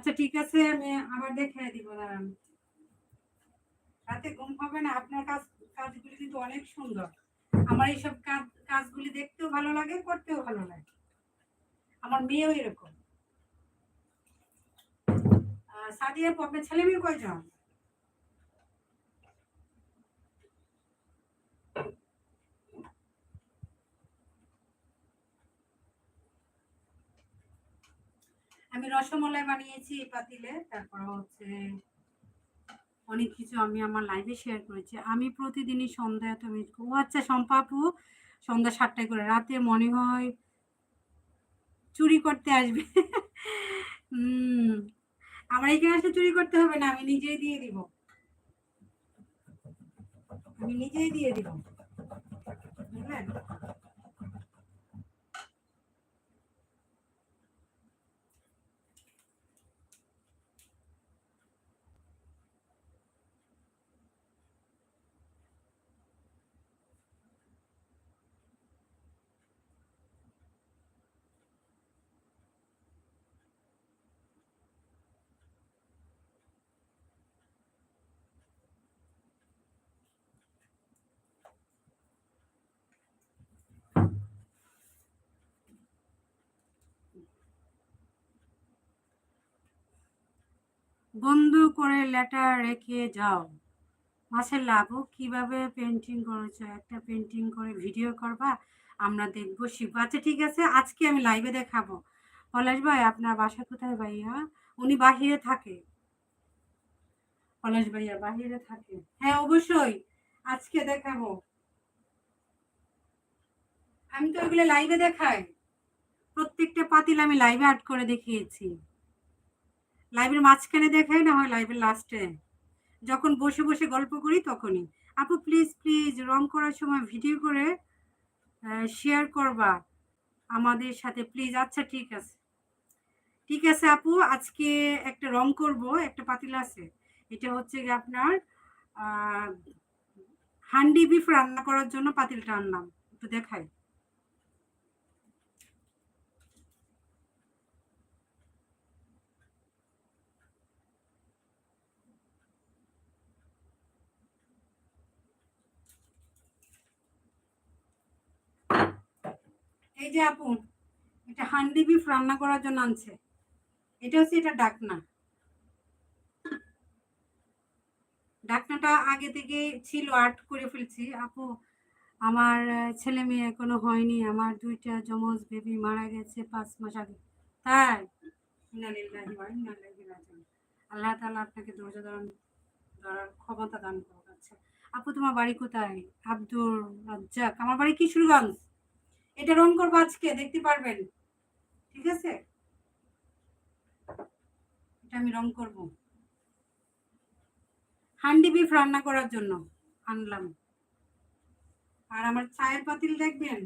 আচ্ছা ঠিক আছে, আমি আবার দেখে দিব, দাঁড়ান। রাতে ঘুম হবে না, আপনার কাজ, কাজগুলি কিন্তু অনেক সুন্দর। আমার এইসব কাজ, কাজগুলি দেখতেও ভালো লাগে, করতেও ভালো লাগে। আমার মেয়েও এরকম। সাদিয়া পপে ছেলে মেয়ে কয়জন? আমি রসমলাই বানিয়েছি এই পাতিলে, তারপর হচ্ছে অনেক কিছু আমি আমার লাইভে শেয়ার করেছি। আমি প্রতিদিনই সন্ধ্যায় তুমি ও আচ্ছা সম্পাপু সন্ধ্যা সাতটায় করে, রাতে মনে হয় চুরি করতে আসবে। হুম আমার এখানে আসলে চুরি করতে হবে না, আমি নিজেই দিয়ে দিব। আমি নিজেই দিয়ে দিব। বুঝলেন? বন্ধু করে লেটার রেখে যাও। মাসের লাভও কীভাবে পেন্টিং করেছ? একটা পেন্টিং করে ভিডিও করবা, আমরা দেখব, শিখব। আচ্ছা ঠিক আছে, আজকে আমি লাইভে দেখাবো। পলাশ ভাই, আপনার বাসা কোথায় ভাইয়া? উনি বাহিরে থাকে। পলাশ ভাইয়া, বাহিরে থাকে। হ্যাঁ অবশ্যই, আজকে দেখাবো। আমি তো ওইগুলো লাইভে দেখাই। প্রত্যেকটা পাতিল আমি লাইভে অ্যাড করে দেখিয়েছি। লাইভের মাঝখানে দেখাই না হয় লাইভের লাস্টে যখন বসে বসে গল্প করি তখনই। আপু প্লিজ প্লিজ রং করার সময় ভিডিও করে শেয়ার করবা আমাদের সাথে। প্লিজ আচ্ছা ঠিক আছে। ঠিক আছে, আপু, আজকে একটা রং করব, একটা পাতিল আছে। এটা হচ্ছে গিয়ে আপনার হান্ডি বিফ রান্না করার জন্য পাতিলটা আনলাম। একটু দেখাই। এই যে আপু, এটা হান্ডি বিফ রান্না করার জন্য আনছে। এটা হচ্ছে এটা ডাকনা। ডাকনাটা আগে থেকে ছিল, আর্ট করে ফেলছি। আপু, আমার ছেলে মেয়ে এখনও হয়নি। আমার দুইটা যমজ বেবি মারা গেছে পাঁচ মাস আগে। তাই? আল্লাহ তাআলা আপনাকে ধৈর্য ধারণ ধরার ক্ষমতা দান করুক। আচ্ছা আপু, তোমার বাড়ি কোথায়? আব্দুর রাজ্জাক। আমার বাড়ি কিশোরগঞ্জ। এটা রং করব আজকে দেখতে পারবেন। ঠিক আছে? এটা আমি রং করব। হান্ডি বিফ রান্না করার জন্য আনলাম। আর আমার চায়ের পাতিল দেখবেন?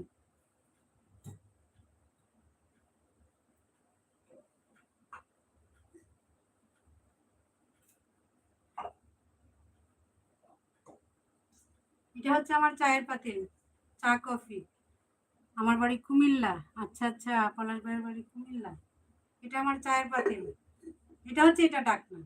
এটা হচ্ছে আমার চায়ের পাতিল, চা কফি। আমার বাড়ি কুমিল্লা। আচ্ছা আচ্ছা পলাশ ভাইয়ের বাড়ি কুমিল্লা। এটা আমার চায়ের পাতিল এটা হচ্ছে এটা ডাকনা।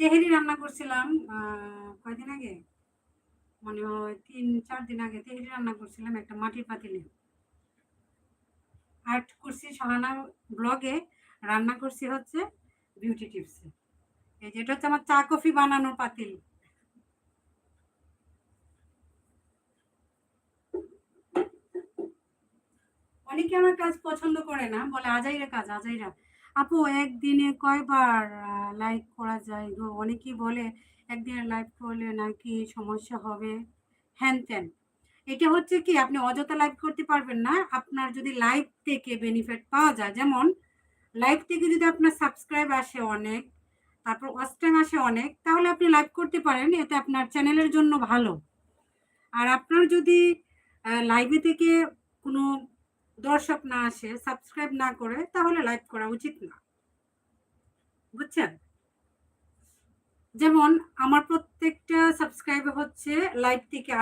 তেহেরি রান্না করছিলাম কয়দিন আগে? মনে হয় তিন, চার দিন আগে তেহেরি রান্না করছিলাম একটা মাটির পাতিলে। আর্ট করছি সাহানা ব্লগে রান্না করছি হচ্ছে বিউটি টিপসে এই যেটা হচ্ছে আমার চা কফি বানানোর পাতিল। অনেকে আমার কাজ পছন্দ করে না, বলে আজাইরা কাজ, আজাইরা। আপু, একদিনে কয়বার লাইক করা যায় গো? অনেকেই বলে, একদিনে লাইভ করলে নাকি সমস্যা হবে? হ্যান ত্যান। এটা হচ্ছে কি, আপনি অযথা লাইভ করতে পারবেন না। আপনার যদি লাইভ থেকে বেনিফিট পাওয়া যায়, যেমন লাইভ থেকে যদি আপনার সাবস্ক্রাইব আসে অনেক তারপর ওয়াচ টাইম আসে অনেক, তাহলে আপনি লাইভ করতে পারেন, এতে আপনার চ্যানেলের জন্য ভালো। আর আপনার যদি লাইভে থেকে কোনো দর্শক না আসে সাবস্ক্রাইব না করে, তাহলে লাইভ করা উচিত না। বুঝছেন? যেমন, আমার প্রত্যেকটা সাবস্ক্রাইব হচ্ছে লাইভ থেকে